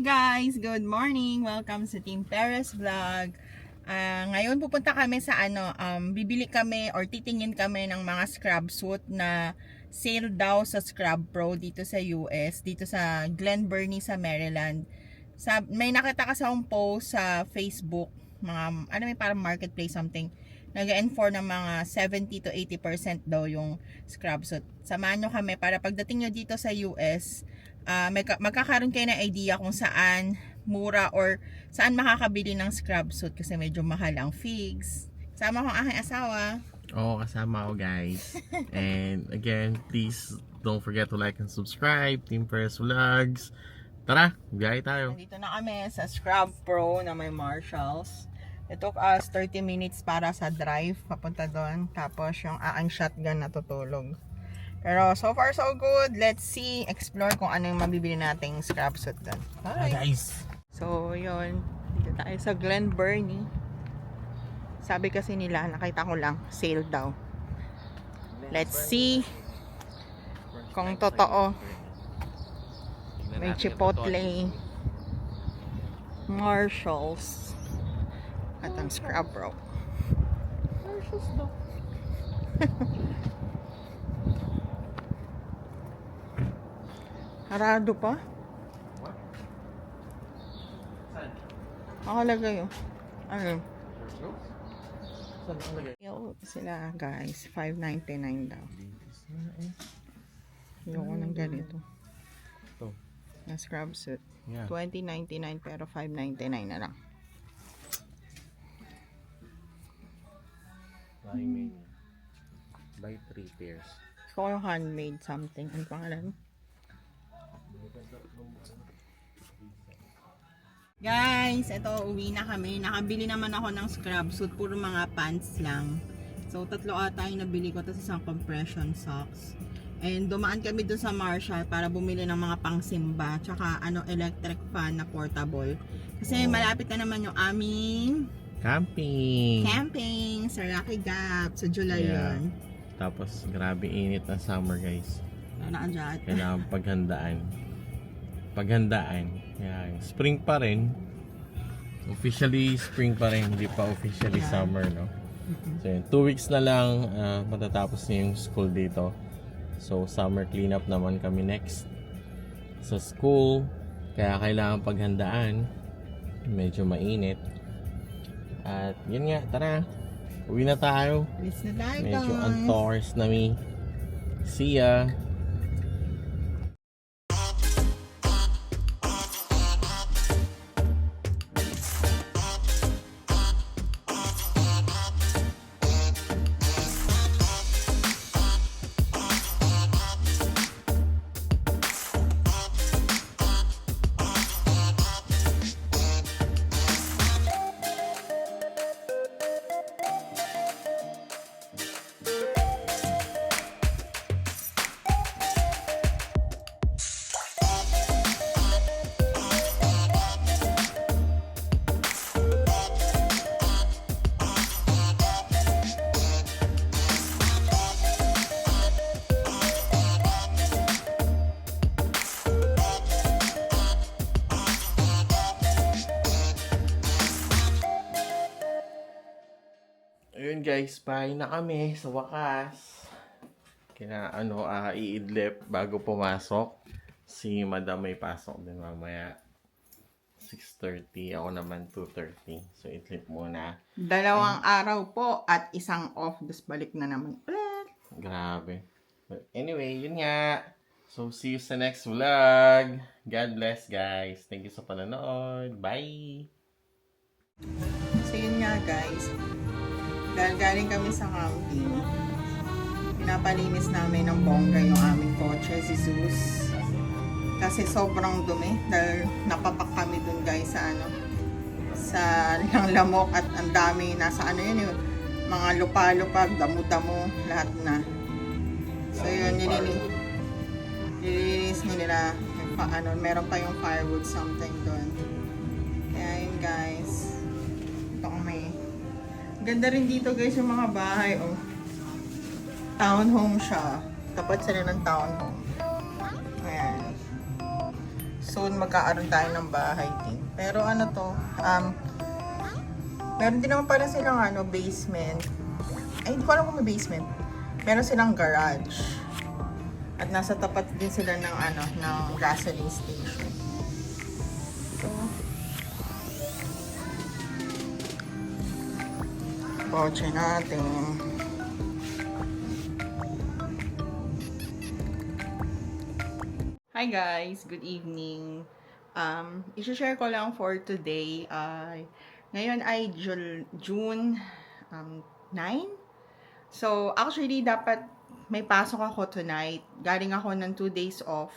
guys! Good morning! Welcome sa Team Perez Vlog. Ah, ngayon pupunta kami sa ano, um, bibili kami or titingin kami ng mga scrub suit na sale daw sa Scrub Pro dito sa US, dito sa Glen Burnie sa Maryland. Sa, may nakita kasi akong post sa Facebook, mga, ano may parang marketplace something, nag-enfor ng mga 70 to 80% daw yung scrub suit. Samahan nyo kami para pagdating nyo dito sa US, ah, may ka- magkakaroon kayo ng idea kung saan mura or saan makakabili ng scrub suit kasi medyo mahal ang figs. Sama ko ang aking asawa. Oo, kasama ako guys. And again, please don't forget to like and subscribe. Team Press Vlogs. Tara, biyahe tayo. Nandito na kami sa Scrub Pro na may Marshalls. It took us 30 minutes para sa drive papunta doon. Tapos yung aking shotgun natutulog. Pero so far so good. Let's see, explore kung ano yung mabibili nating scrub suit doon. Bye! guys. So, yun. Dito tayo sa Glen Burnie. Sabi kasi nila, nakita ko lang, sale daw. Let's see kung totoo. May Chipotle, Marshalls, at ang Scrub Pro. Marshalls daw. Harado pa? Nakalagay oh. Ano? Yo, sila guys, 5.99 daw. Ayoko ng ganito. Ito. Na scrub suit. Yeah. 20.99 pero 5.99 na lang. Buy me. Buy three pairs. Yung handmade something. Ano pangalan? Guys, ito uwi na kami. Nakabili naman ako ng scrub suit. Puro mga pants lang. So, tatlo ata yung nabili ko. Tapos isang compression socks. And dumaan kami dun sa Marshall para bumili ng mga pangsimba. Tsaka ano, electric fan na portable. Kasi Oh. malapit na naman yung aming Camping! camping sa Rocky Gap. Sa July Yeah. yun. Tapos, grabe init ng summer guys. Naka-jacket. Kailangan paghandaan. Paghandaan. Yan. Spring pa rin. Officially spring pa rin. Hindi pa officially Yeah. summer, no? So, yun. Two weeks na lang ah, matatapos na yung school dito. So, summer cleanup naman kami next sa school. Kaya kailangan paghandaan. Medyo mainit. At yun nga, tara. Uwi na tayo. Alis na tayo Medyo antours na mi. See ya. Ayun guys, bahay na kami sa wakas. Kina ano, ah iidlip bago pumasok. Si Madam may pasok din mamaya. 6.30, ako naman 2.30. So, idlip muna. Dalawang araw po at isang off. Tapos balik na naman ulit. Grabe. But anyway, yun nga. So, see you sa next vlog. God bless guys. Thank you sa panonood. Bye! So yun nga guys. Dahil galing kami sa camping. Pinapalinis namin ng bongga yung aming kotse, si Zeus. Kasi sobrang dumi. Dahil napapak kami dun guys sa ano sa lang lamok at ang dami nasa ano yun yung mga lupa-lupag, damo-damo, lahat na. So yun, nilini nililinis nila pa, ano, meron pa yung firewood something doon. Ganda rin dito guys yung mga bahay oh. Townhome siya. Tapat sila ng townhome. Ayan. soon magkaaroon tayo ng bahay din. Pero ano to, um, meron din naman pala silang ano, basement. Ay, hindi ko alam kung may basement. Meron silang garage. At nasa tapat din sila ng ano, ng gasoline station. Kotse natin. Hi guys, good evening. Um, i-share ko lang for today. ay ngayon ay Jul- June um, 9. So, actually, dapat may pasok ako tonight. Galing ako ng 2 days off.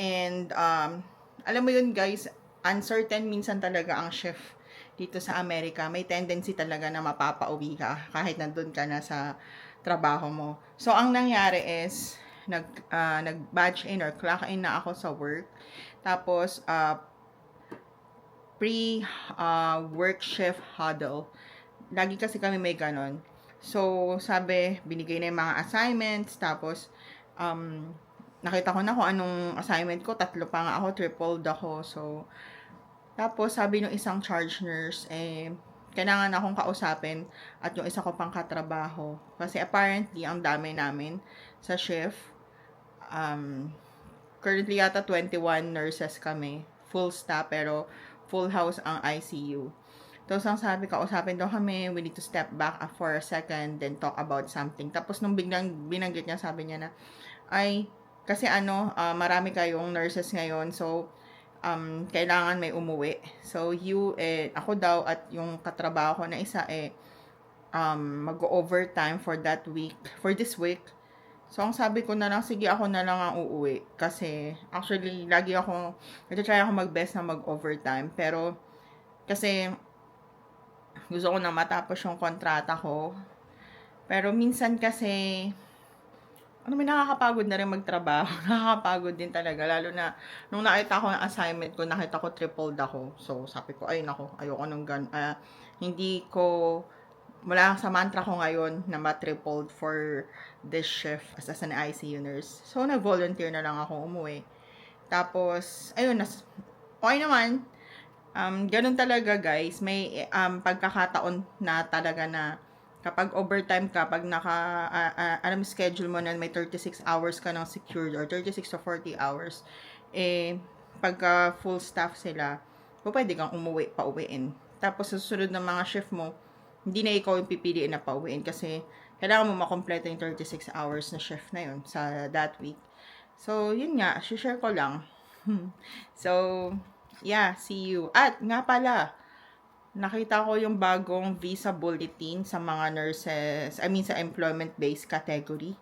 And, um, alam mo yun guys, uncertain minsan talaga ang shift dito sa Amerika. May tendency talaga na mapapauwi ka kahit nandun ka na sa trabaho mo. So, ang nangyari is, nag, ah, nag-badge in or clock in na ako sa work. Tapos, uh, pre uh, work shift huddle. Lagi kasi kami may ganon. So, sabi, binigay na yung mga assignments, tapos, um, nakita ko na kung anong assignment ko, tatlo pa nga ako, tripled ako, so, tapos, sabi ng isang charge nurse, eh, kailangan akong kausapin at yung isa ko pang katrabaho. Kasi apparently, ang dami namin sa shift. Um, currently yata 21 nurses kami. Full staff, pero full house ang ICU. Tapos ang sabi, kausapin daw kami, we need to step back for a second, then talk about something. Tapos nung biglang binanggit niya, sabi niya na, ay, kasi ano, ah, marami kayong nurses ngayon, so, um, kailangan may umuwi. So, you, eh, ako daw, at yung katrabaho ko na isa, eh, um, mag-overtime for that week, for this week. So, ang sabi ko na lang, sige, ako na lang ang uuwi. Kasi, actually, lagi ako, nagtitry ako mag-best na mag-overtime. Pero, kasi, gusto ko na matapos yung kontrata ko. Pero, minsan kasi, ano may nakakapagod na rin magtrabaho. nakakapagod din talaga. Lalo na, nung nakita ko ang assignment ko, nakita ko tripled ako. So, sabi ko, ay nako, ayoko nung gan. ah, hindi ko, mula sa mantra ko ngayon na ma-tripled for this shift as, as an ICU nurse. So, nag-volunteer na lang ako umuwi. Tapos, ayun, nas, okay naman. Um, ganun talaga guys. May um, pagkakataon na talaga na kapag overtime ka, pag naka, ah, ah, alam schedule mo na may 36 hours ka ng secured or 36 to 40 hours, eh, pagka full staff sila, po pwede kang umuwi, pauwiin. Tapos, sa susunod ng mga shift mo, hindi na ikaw yung pipiliin na pauwiin kasi kailangan mo makompleto yung 36 hours na shift na yun sa that week. So, yun nga, share ko lang. so, yeah, see you. At, nga pala, nakita ko yung bagong visa bulletin sa mga nurses, I mean sa employment-based category.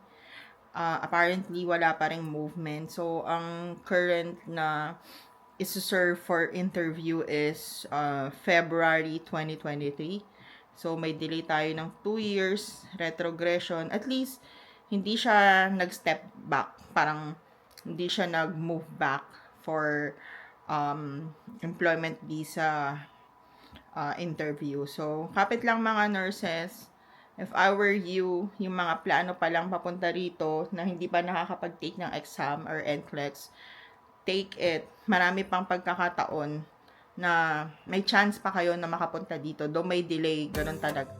Uh, apparently, wala pa ring movement. So, ang current na isuserve for interview is uh, February 2023. So, may delay tayo ng 2 years, retrogression. At least, hindi siya nag-step back. Parang, hindi siya nag-move back for um, employment visa uh, interview. So, kapit lang mga nurses. If I were you, yung mga plano pa lang papunta rito na hindi pa nakakapag-take ng exam or NCLEX, take it. Marami pang pagkakataon na may chance pa kayo na makapunta dito. Though may delay, ganun talaga.